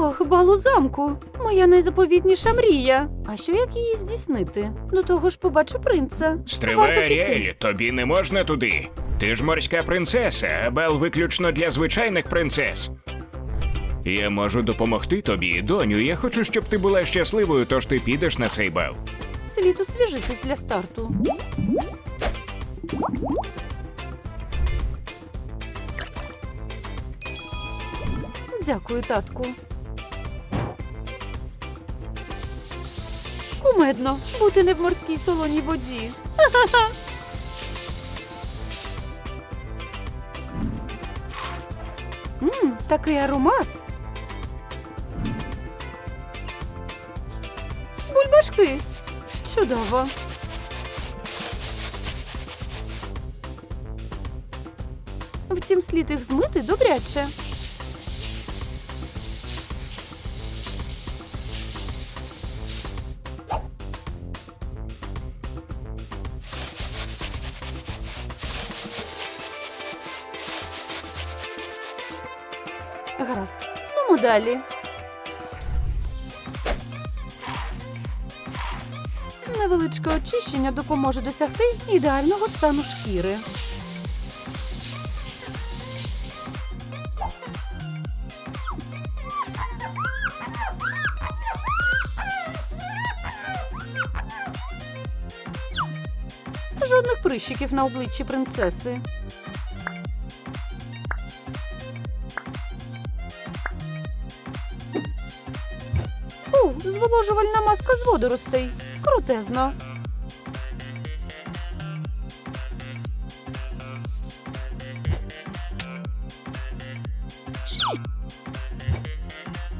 Ох, бал у замку. Моя найзаповітніша мрія. А що як її здійснити? До того ж побачу принца. Варто Стривай, піти. Аріель, тобі не можна туди. Ти ж морська принцеса, а бал виключно для звичайних принцес. Я можу допомогти тобі, доню. Я хочу, щоб ти була щасливою, тож ти підеш на цей бал. Слід освіжитись для старту. Дякую, татку. Кумедно бути не в морській солоній воді. Ха-ха-ха. Мм, такий аромат. Бульбашки. Чудово. Втім, слід їх змити добряче. Далі. Невеличке очищення допоможе досягти ідеального стану шкіри. Жодних прищиків на обличчі принцеси. Зволожувальна маска з водоростей. Крутезно.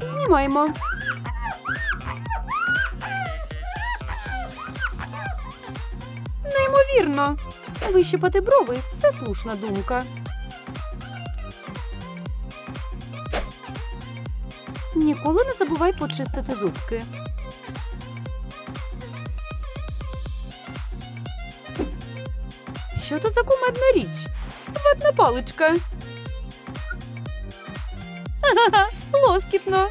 Знімаємо. Неймовірно. Вищипати брови це слушна думка. Ніколи не забувай почистити зубки. Це за кумедна річ? Ватна паличка. Ха-ха-ха, лоскітно.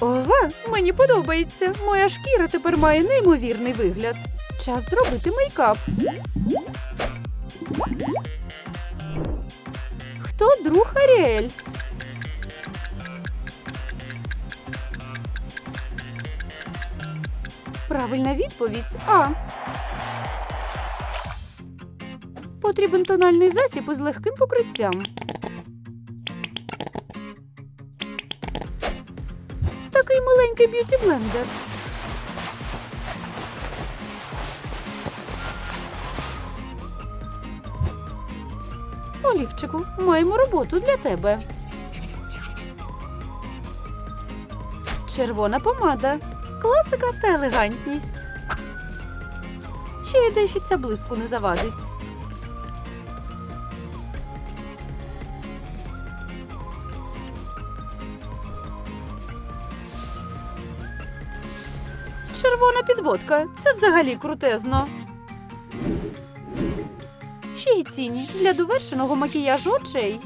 Ова, мені подобається. Моя шкіра тепер має неймовірний вигляд. Час зробити мейкап. Хто друг Аріель? Правильна відповідь А. Потрібен тональний засіб із легким покриттям. Такий маленький б'юті-блендер. Олівчику, маємо роботу для тебе. Червона помада. Класика та елегантність. Ще й дещиця блиску не завадить. Червона підводка. Це взагалі крутезно. Ще й тіні для довершеного макіяжу очей.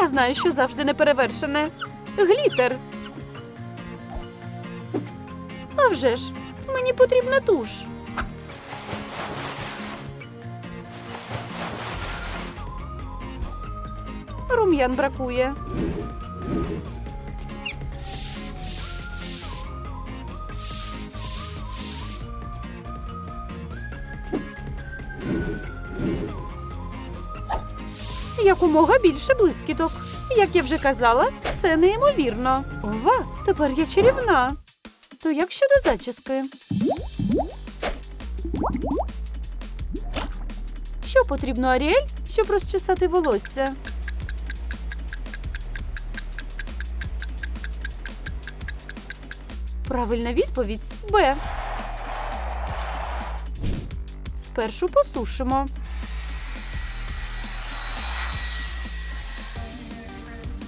Я знаю, що завжди неперевершене. Глітер. А вже ж, мені потрібна туш. Рум'ян бракує. Якомога більше блискіток. Як я вже казала, це неймовірно. Ова, тепер я чарівна. То як щодо зачіски? Що потрібно Аріель, щоб розчесати волосся? Правильна відповідь Б. Спершу посушимо.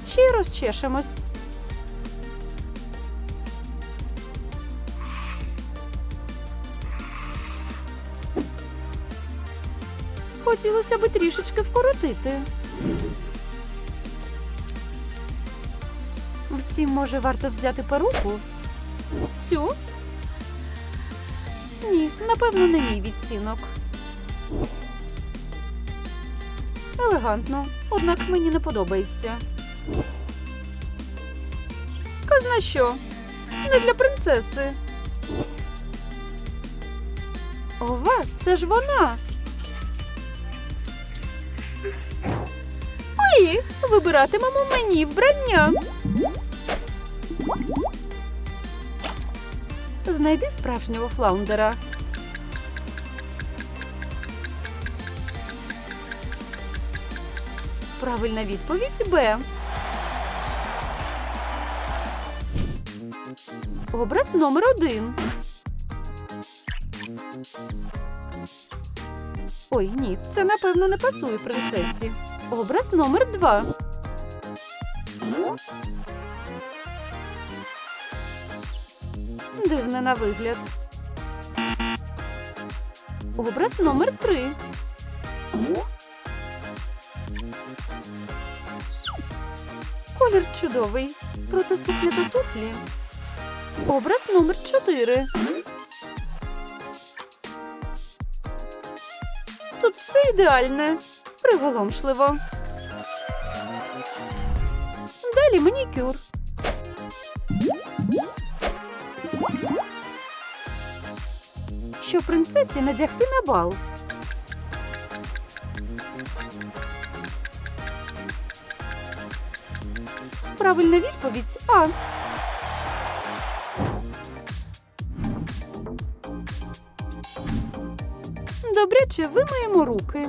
Ще й розчешемось. Хотілося би трішечки вкоротити. Втім, може, варто взяти перуку? Цю? Ні, напевно, не мій відцінок. Елегантно, однак мені не подобається. Казна що? Не для принцеси. Ова, це ж вона. Ой, вибиратимемо мені вбрання. Знайди справжнього флаундера. Правильна відповідь Б. Образ номер один. Ой, ні, це напевно не пасує принцесі. Образ номер два. Дивне на вигляд. Образ номер три. Колір чудовий. Проте сукня та туфлі. Образ номер чотири. Тут все ідеальне. Приголомшливо. Далі манікюр. Що принцесі надягти на бал? Правильна відповідь А. Добряче вимиємо руки.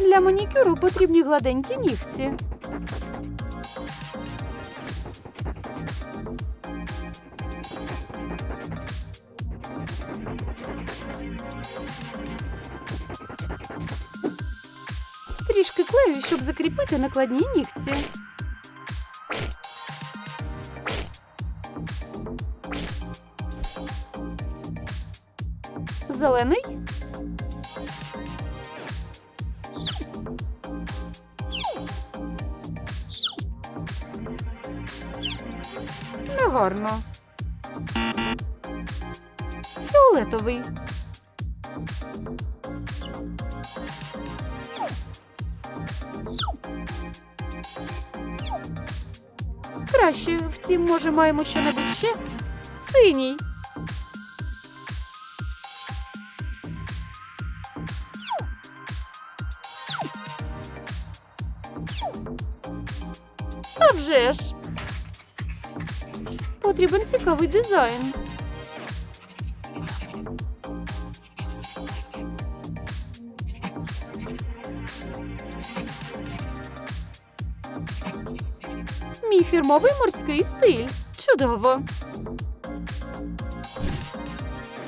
Для манікюру потрібні гладенькі нігті. Трішки клею, щоб закріпити накладні нігті. Зелений. Негарно. Фіолетовий. Краще, втім, може, маємо щонебудь ще? Синій. А ж. Потрібен цікавий дизайн. Мій фірмовий морський стиль. Чудово.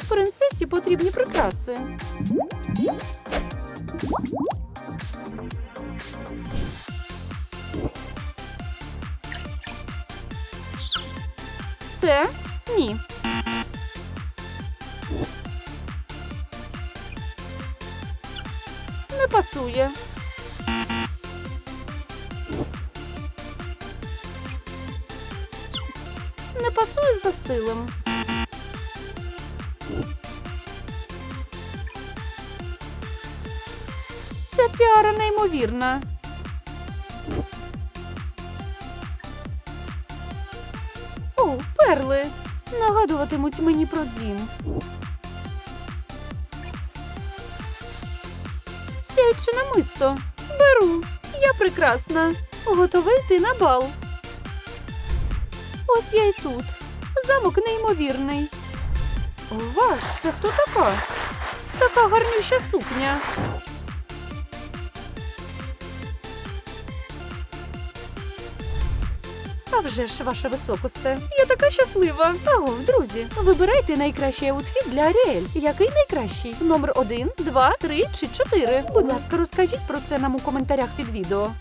Принцесі потрібні прикраси. Це ні. Не пасує. Не пасує за стилем. Ця тіара неймовірна. Перли. Нагадуватимуть мені про дім. Сяюче намисто. Беру. Я прекрасна. Готова йти на бал. Ось я й тут. Замок неймовірний. Ова, це хто така? Така гарнюща сукня. А вже ж, ваша високосте. Я така щаслива. Аго, друзі, вибирайте найкращий аутфіт для Аріель. Який найкращий? Номер один, два, три чи чотири. Будь ласка, розкажіть про це нам у коментарях під відео.